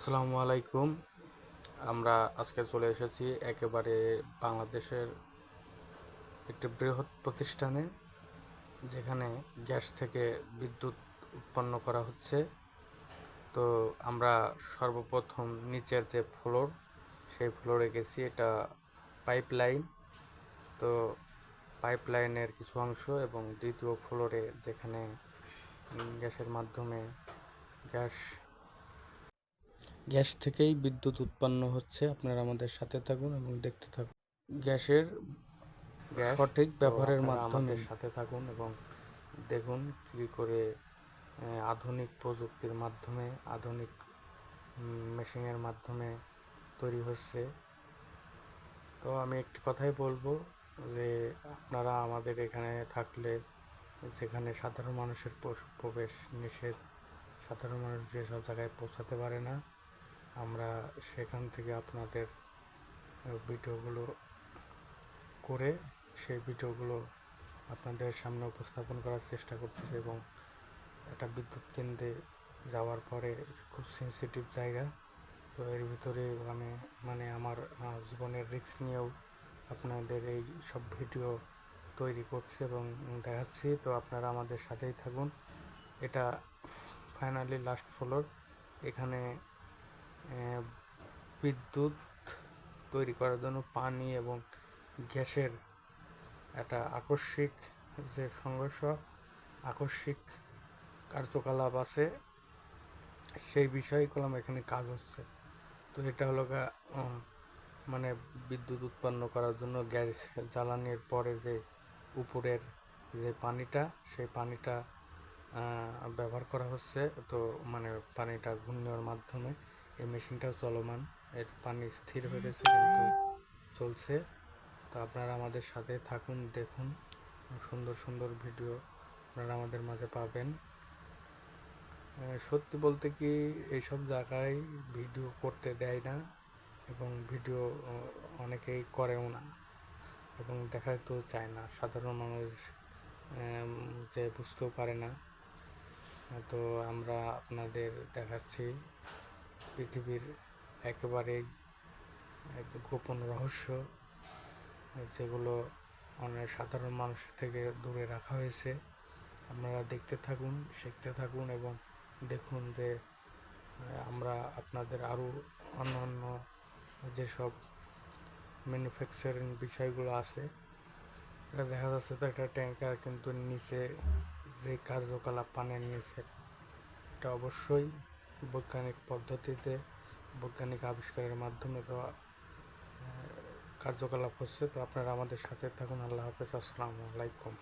আসসালামু আলাইকুম। আমরা আজকে চলে এসেছি একেবারে বাংলাদেশের একটি বৃহৎ প্রতিষ্ঠানে, যেখানে গ্যাস থেকে বিদ্যুৎ উৎপন্ন করা হচ্ছে। তো আমরা সর্বপ্রথম নিচের যে ফ্লোর, সেই ফ্লোরে গেছি। এটা পাইপলাইন। তো পাইপলাইনের কিছু অংশ এবং দ্বিতীয় ফ্লোরে যেখানে গ্যাসের মাধ্যমে গ্যাস গ্যাস থেকেই বিদ্যুৎ উৎপন্ন হচ্ছে। আপনারা আমাদের সাথে থাকুন এবং দেখতে থাকুন। গ্যাসের সঠিক ব্যবহারের মাধ্যমে সাথে থাকুন এবং দেখুন কী করে আধুনিক প্রযুক্তির মাধ্যমে আধুনিক মেশিনের মাধ্যমে তৈরি হচ্ছে। তো আমি একটি কথাই বলব যে আপনারা আমাদের এখানে থাকলে যেখানে সাধারণ মানুষের প্রবেশ নিষেধ সাধারণ মানুষ যেসব জায়গায় পৌঁছাতে পারে না আমরা সেখান থেকে আপনাদের ভিডিওগুলো করে সেই ভিডিওগুলো আপনাদের সামনে উপস্থাপন করার চেষ্টা করতেছি এবং একটা বিদ্যুৎ কেন্দ্রে যাওয়ার পরে খুব সেন্সিটিভ জায়গা। তো এর ভিতরে আমি মানে আমার জীবনের রিস্ক নিয়েও আপনাদের এই সব ভিডিও তৈরি করছি এবং দেখাচ্ছি। তো আপনারা আমাদের সাথেই থাকুন। এটা ফাইনালি লাস্ট ফ্লোর এখানে বিদ্যুৎ তৈরি করার জন্য পানি এবং গ্যাসের একটা আকস্মিক যে সংঘর্ষ, আকস্মিক কার্যকলাপ আছে, সেই বিষয়গুলো এখানে কাজ হচ্ছে। তো এটা হলো মানে বিদ্যুৎ উৎপন্ন করার জন্য গ্যাস জ্বালানির পরে যে উপরের যে পানিটা, সেই পানিটা ব্যবহার করা হচ্ছে। তো মানে পানিটা ঘূর্ণের মাধ্যমে এই মেশিনটাও চলমান। এর পানি স্থির হয়ে গেছে কিন্তু চলছে। তো আপনারা আমাদের সাথে থাকুন, দেখুন। সুন্দর সুন্দর ভিডিও আপনারা আমাদের মাঝে পাবেন। সত্যি বলতে কি এইসব জায়গায় ভিডিও করতে দেয় না এবং ভিডিও অনেকেই করেও না এবং দেখাতেও চায় না। সাধারণ মানুষ যে বুঝতেও পারে না। তো আমরা আপনাদের দেখাচ্ছি। পৃথিবীর একেবারে এক গোপন রহস্য যেগুলো অনেক সাধারণ মানুষের থেকে দূরে রাখা হয়েছে। আপনারা দেখতে থাকুন, শিখতে থাকুন এবং দেখুন যে আমরা আপনাদের আরও অন্য অন্য যেসব ম্যানুফ্যাকচারিং বিষয়গুলো আছে, এটা দেখা যাচ্ছে তো একটা ট্যাঙ্কার কিন্তু নিচে যে কার্যকলাপ পানের নিচে, এটা অবশ্যই বৈজ্ঞানিক পদ্ধতিতে বৈজ্ঞানিক আবিষ্কারের মাধ্যমে তো কার্যকলাপ হচ্ছে। তো আপনারা আমাদের সাথে থাকুন। আল্লাহ হাফেজ। আসসালামু আলাইকুম।